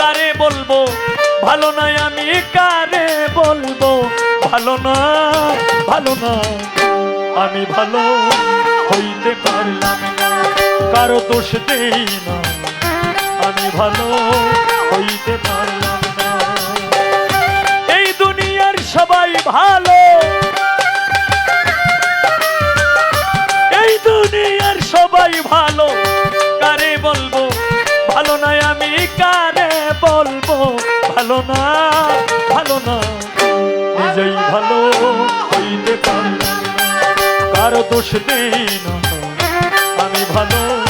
কারে বলব? ভালো নয় আমি কারে বলব? ভালো না ভালো না আমি ভালো হইতে পারলাম না, কারও দোষ দেই না। আমি ভালো হইতে পারলাম না। এই দুনিয়ার সবাই ভালো দেই না আমি ভালো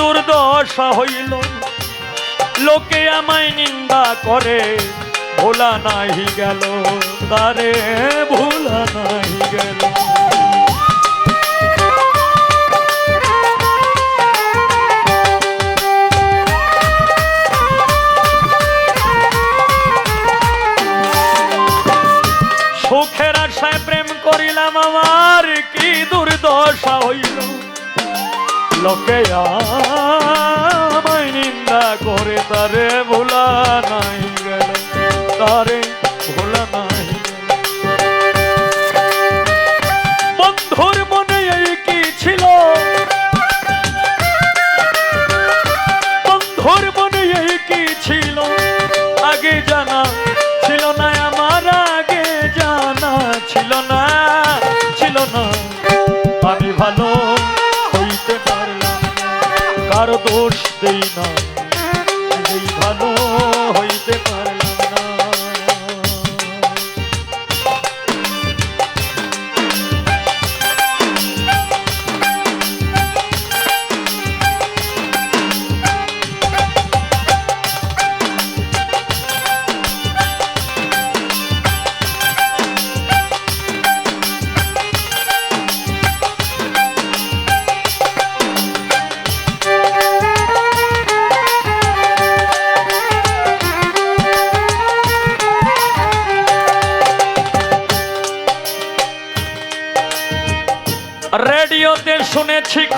দুর্দশা হইল। লোকে আমায় নিন্দা করে ভোলা নাহি গেল। তারে ভোলা লোকে আমায় নিন্দা করে তারে ভোলা নাই গেল তারে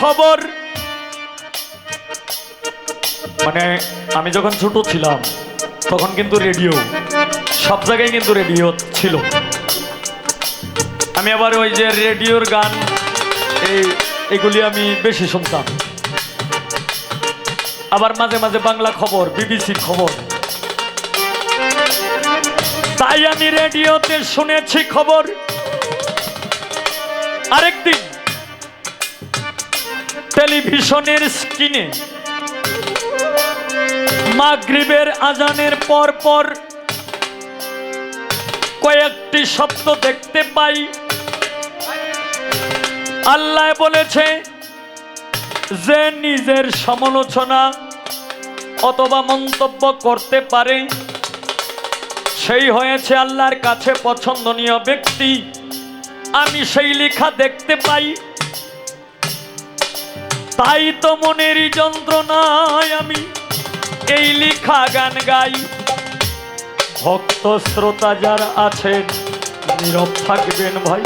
খবর। মানে আমি যখন ছোট ছিলাম, তখন কিন্তু রেডিও, সব জায়গায় কিন্তু রেডিও ছিল। আমি আবার ওই যে রেডিওর গান, এই, এগুলি আমি বেশি শুনতাম। আবার মাঝে মাঝে বাংলা খবর বিবিসির খবর। তাই আমি রেডিওতে শুনেছি খবর। আরেকদিন টেলিভিশনের স্ক্রিনে মাগরিবের আজানের পর পর কয়েকটি শব্দ দেখতে পাই। আল্লাহ বলেছে, যে নিজের সমালোচনা অথবা মন্তব্য করতে পারে, সেই হয়েছে আল্লাহর কাছে পছন্দনীয় ব্যক্তি। আমি সেই লেখা দেখতে পাই। তাই তো মনেরই যন্ত্রণায় আমি এই লেখা গান গাই। ভক্ত শ্রোতা যারা আছেন, নীরব থাকবেন ভাই।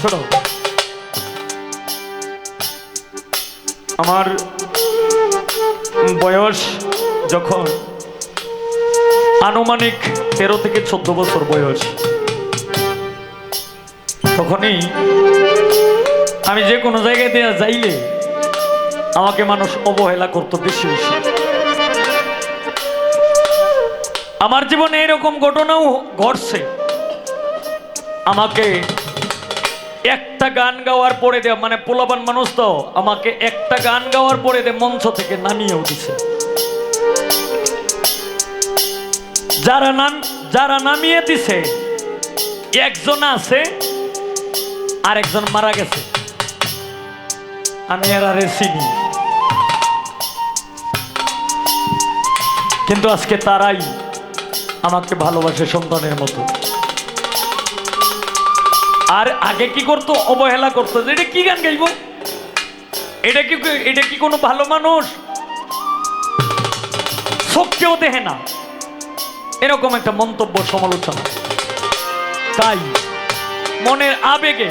শোনো। আমার বয়স যখন আনুমানিক তেরো থেকে চোদ্দ বছর বয়স, তখনই আমি যে কোনো জায়গায় দেওয়া যাইলে আমাকে মানুষ অবহেলা করতো বেশি বেশি। আমার জীবনে এরকম ঘটনাও ঘটছে। আমাকে একটা গান গাওয়ার পরে দে মানে পোলাপান মানুষ তো, আমাকে একটা গান গাওয়ার পরে দে মঞ্চ থেকে নামিয়ে উঠেছে যারা নাম, যারা নামিয়ে দিছে, একজন আছে আর একজন মারা গেছে। আমি আরে চিনি। কিন্তু আজকে তারাই আমাকে ভালোবাসে সন্তানের মতো। আর আগে কি করতো? অবহেলা করতো। এটা কি গান গাইবো? এটা কি এটা কি কোনো ভালো মানুষ? চোখকেও দেহে না। এরকম একটা মন্তব্য সমালোচনা। তাই মনের আবেগে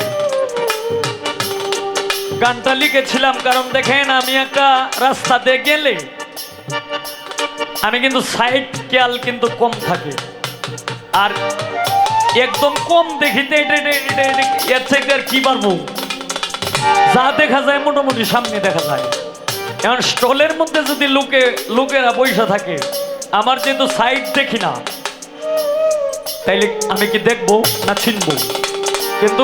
গানটা লিখেছিলাম, কারণ দেখেন আমি একটা রাস্তাতে গেলে আমি কিন্তু সাইড খেয়াল কিন্তু কম থাকে। আর একদম কম দেখিতে এর থেকে আর কি পারব যা দেখা যায় মোটামুটি সামনে দেখা যায়। এখন স্টলের মধ্যে যদি লোকে, লোকেরা পয়সা থাকে, আমার যেহেতু সাইড দেখি না, তাইলে আমি কি দেখব না চিনবো? কিন্তু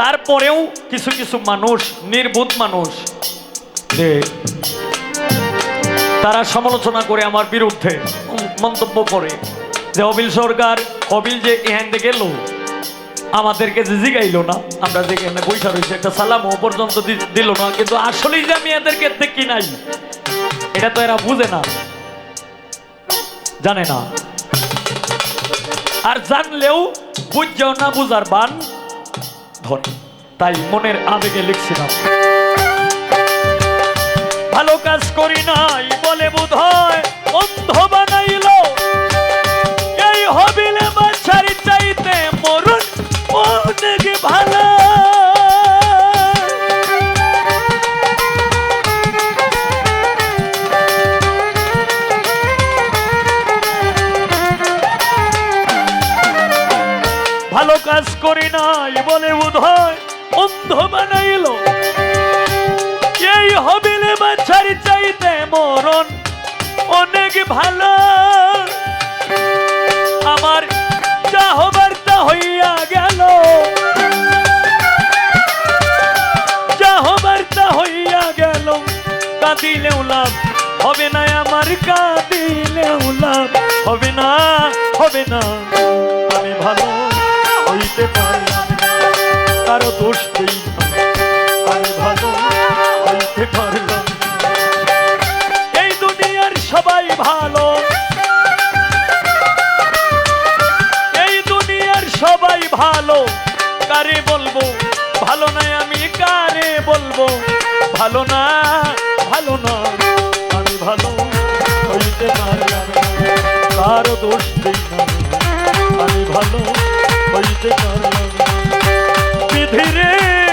তারপরেও কিছু কিছু মানুষ, নির্বোধ মানুষ, যে তারা সমালোচনা করে আমার বিরুদ্ধে মন্তব্য করে যে, অবিল সরকার, অবিল যে এখান থেকে গেল, আমাদেরকে যে জিগাইলো না, আমরা যেখানে বৈশা রয়েছে একটা সালাম ও পর্যন্ত দিল না, কিন্তু আসলেই যে আমি এদেরকে দেখি নাই, এটা তো এরা বুঝে না, জানে না। আর জানলেও বুঝছেও না বুঝার বান ধরে তাই মনের আবেগে লিখছিলাম। ভালো কাজ করি নাই বলে বোধ হয় অন্ধ বোধ হয় অন্ধ বানাইল। এই হবিলে বাচ্চার চাইতে মরণ অনেক ভালো। আমার যা হবার তা হইয়া গেল। যা হবার তা হইয়া গেল। কাঁদিলেও লাভ হবে না, আমার কাঁদিলেও লাভ হবে না হবে না। আমি ভালো হইতে পারলাম তার দোষ দেই এই দুনিয়ার সবাই ভালো। এই দুনিয়ার সবাই ভালো। কারে বলব? ভালো নাই আমি, কারে বলব? ভালো না ভালো না। আমি ভালো হইতে পারলাম তার দোষ দেই আমি ভালো হইতে পারলাম ফিরে